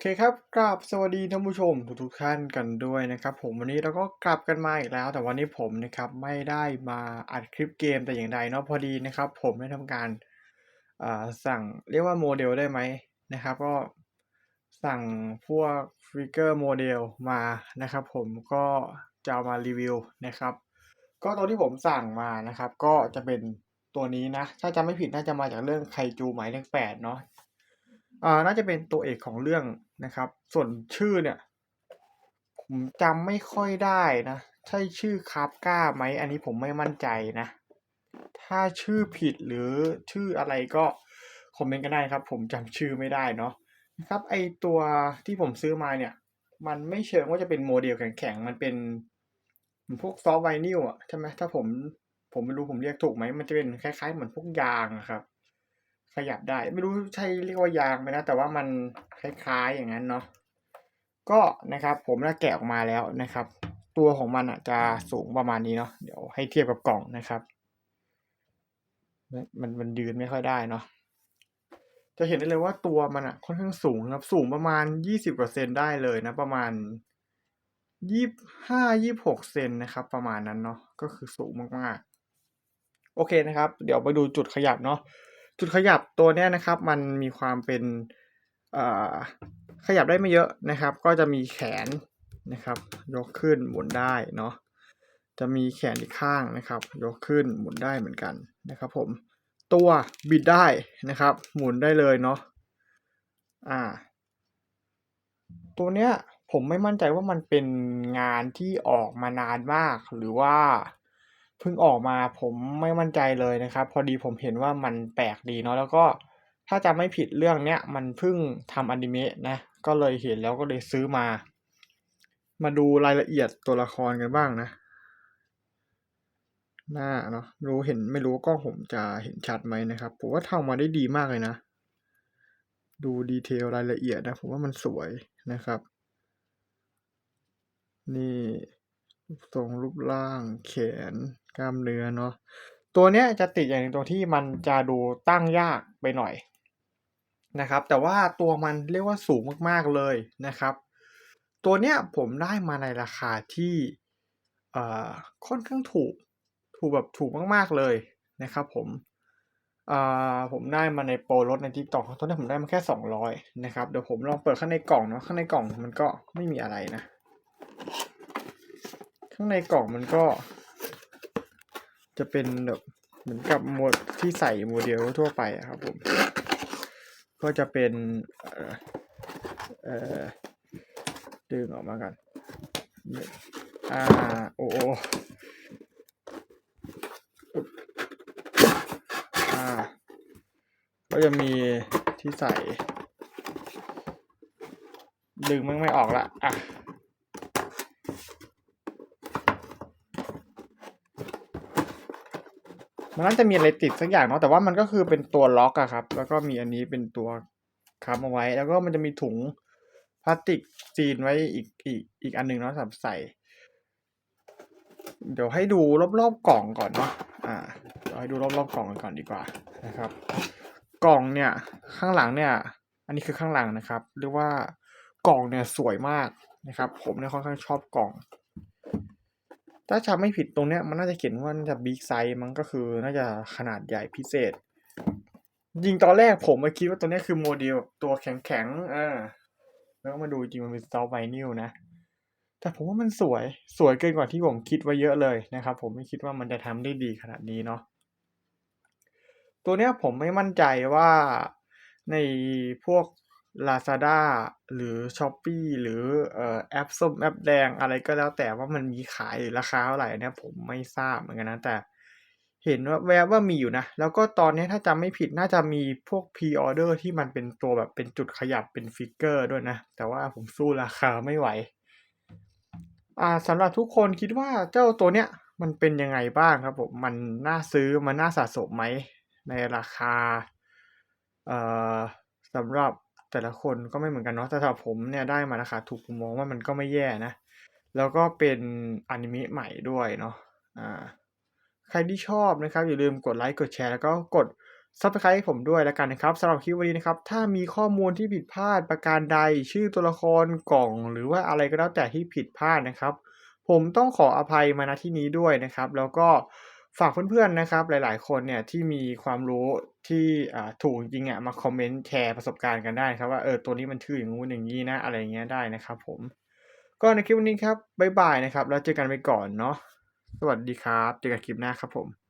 เคครับกราบสวัสดีท่านผู้ชมทุกๆท่านกันด้วยนะครับ ผมวันนี้เราก็กลับกันมาอีกแล้ว แต่วันนี้ผมนะครับไม่ได้มาอัดคลิปเกมแต่อย่างใดเนาะพอดีนะครับ ผมได้ทำการสั่งเรียกว่าโมเดลได้ไหมนะครับ ก็สั่งพวกฟิกเกอร์โมเดลมานะครับ ผมก็จะามารีวิวนะครับ ก็ตัวที่ผมสั่งมานะครับ ก็จะเป็นตัวนี้นะ ถ้าจำไม่ผิดน่าจะมาจากเรื่องไคจูหมายเลขแปดเนาะ น่าจะเป็นตัวเอกของเรื่องนะครับ ส่วนชื่อเนี่ยผมจำไม่ค่อยได้นะ ใช่ชื่อคาบก้าไหม อันนี้ผมไม่มั่นใจนะ ถ้าชื่อผิดหรือชื่ออะไรก็คอมเมนต์กันได้ครับ ผมจำชื่อไม่ได้เนาะนะครับไอตัวที่ผมซื้อมาเนี่ย มันไม่เชิงว่าจะเป็นโมเดลแข็งๆ มันเป็นพวกซอฟต์ไวนิลอะใช่ไหมถ้าผมผมไม่รู้ผมเรียกถูกไหม มันจะเป็นคล้ายๆ เหมือนพวกยางอะครับ ขยับได้ ไม่รู้ใช่เรียกว่ายางไหมนะ แต่ว่ามันคล้ายๆอย่างนั้นเนาะก็นะครับผมได้แกะออกมาแล้วนะครับ ตัวของมันอะจะสูงประมาณนี้เนาะเดี๋ยวให้เทียบกับกล่องนะครับ มันมันยืนไม่ค่อยได้เนาะจะเห็นได้เลยว่าตัวมันอะค่อนข้างสูงครับ สูงประมาณยี่สิบกว่าเซนได้เลยนะ ประมาณยี่ห้ายี่หกเซนนะครับ ประมาณนั้นเนาะก็คือสูงมากๆ โอเคนะครับ เดี๋ยวไปดูจุดขยับเนาะ จุดขยับตัวเนี้ยนะครับ มันมีความเป็นขยับได้ไม่เยอะนะครับ ก็จะมีแขนนะครับ ยกขึ้นหมุนได้เนาะจะมีแขนอีกข้างนะครับ ยกขึ้นหมุนได้เหมือนกันนะครับผมตัวบิดได้นะครับ หมุนได้เลยเนาะอ่า ตัวเนี้ยผมไม่มั่นใจว่ามันเป็นงานที่ออกมานานมากหรือว่า เพิ่งออกมาผมไม่มั่นใจเลยนะครับ พอดีผมเห็นว่ามันแปลกดีเนาะแล้วก็ถ้าจำไม่ผิดเรื่องเนี้ยมันเพิ่งทำอนิเมะนะก็เลยเห็นแล้วก็เลยซื้อมา มาดูรายละเอียดตัวละครกันบ้างนะ หน้าเนาะรู้เห็นไม่รู้ก็ผมจะเห็นชัดไหมนะครับผมว่าทำมาได้ดีมากเลยนะ ดูดีเทลรายละเอียดนะผมว่ามันสวยนะครับ นี่ ทรงรูปร่างแขนกล้ามเนื้อเนาะตัวเนี้ยจะติดอย่างหนึ่งตรงที่มันจะดูตั้งยากไปหน่อยนะครับ แต่ว่าตัวมันเรียกว่าสูงมากๆเลยนะครับ ตัวเนี้ยผมได้มาในราคาที่เอ่อค่อนข้างถูกถูกแบบถูกมากๆเลยนะครับผมอ่าผมได้มาในโปรลดในทิกตอกตอนนี้ผมได้มาแค่สองร้อยนะครับ เดี๋ยวผมลองเปิดข้างในกล่องเนาะข้างในกล่องมันก็ไม่มีอะไรนะ ข้างในกล่องมันก็ จะเป็นแบบเหมือนกับโมดที่ใส่โมเดลทั่วไปครับผม ก็จะเป็นเอ่อเออดึงออกมากันอ่าโอ้โอ่า ก็จะมีที่ใส่ ดึงมันไม่ออกละอะ มันน่าจะมีอะไรติดสักอย่างเนาะแต่ว่ามันก็คือเป็นตัวล็อกอะครับ แล้วก็มีอันนี้เป็นตัวค้ำเอาไว้ แล้วก็มันจะมีถุงพลาสติกซีนไว้อีกอีกอีกอันหนึ่งเนาะสำหรับใส่ เดี๋ยวให้ดูรอบๆกล่องก่อนเนาะอ่าเดี๋ยวให้ดูรอบๆกล่องกันก่อนดีกว่านะครับ กล่องเนี่ยข้างหลังเนี่ย อันนี้คือข้างหลังนะครับ เรียกว่ากล่องเนี่ยสวยมากนะครับ ผมเนี่ยค่อนข้างชอบกล่อง ถ้าจำไม่ผิดตรงเนี้ยมันน่าจะเขียนว่าน่าจะบิ๊กไซส์มันก็คือน่าจะขนาดใหญ่พิเศษ ยิงตอนแรกผมมาคิดว่าตัวนี้คือโมเดลตัวแข็งๆอ่าแล้วมาดูจริงมันเป็นซอฟต์ไวนิลนะแต่ผมว่ามันสวยสวยเกินกว่าที่ผมคิดไว้เยอะเลยนะครับ ผมไม่คิดว่ามันจะทำได้ดีขนาดนี้เนาะตัวเนี้ยผมไม่มั่นใจว่าในพวก Lazada หรือ s h อ p e e หรือแอปส้มแอปแดงอะไรก็แล้วแต่ว่ามันมีขายหรือราคาเท่าไหร่เนี่ยผมไม่ทราบเหมือนกันนะแต่เห็นว่าแวบว่ามีอยู่นะ แล้วก็ตอนนี้ถ้าจำไม่ผิดน่าจะมีพวกพรีออเดอร์ที่มันเป็นตัวแบบเป็นจุดขยับเป็นฟิกเกอร์ด้วยนะ แต่ว่าผมสู้ราคาไม่ไหว อ่าสำหรับทุกคนคิดว่าเจ้าตัวเนี้ยมันเป็นยังไงบ้างครับผม มันน่าซื้อ มันน่าสะสมไหม ในราคา เอ่อสำหรับ แต่ละคนก็ไม่เหมือนกันเนาะแต่สำหรับผมเนี่ยได้มาราคาถูกผมมองว่ามันก็ไม่แย่นะ แล้วก็เป็นอนิเมะใหม่ด้วยเนาะอ่าใครที่ชอบนะครับ อย่าลืมกดไลค์กดแชร์แล้วก็กด Subscribe ให้ผมด้วยแล้วกันนะครับสำหรับคลิปวันนี้นะครับ ถ้ามีข้อมูลที่ผิดพลาดประการใดชื่อตัวละครกล่อง หรือว่าอะไรก็แล้วแต่ที่ผิดพลาดนะครับ ผมต้องขออภัยมาณที่นี้ด้วยนะครับ แล้วก็ ฝากเพื่อนๆนะครับหลาย ๆ คนเนี่ยที่มีความรู้ที่ถูกจริงๆอะมาคอมเมนต์แชร์ประสบการณ์กันได้ครับว่าเออตัวนี้มันชื่ออย่างงู้นอย่างนี้นะอะไรเงี้ยได้นะครับ ผมก็ในคลิปวันนี้ครับบ๊ายบายนะครับ แล้วเจอกันไปก่อนเนาะสวัสดีครับ เจอกันคลิปหน้าครับผม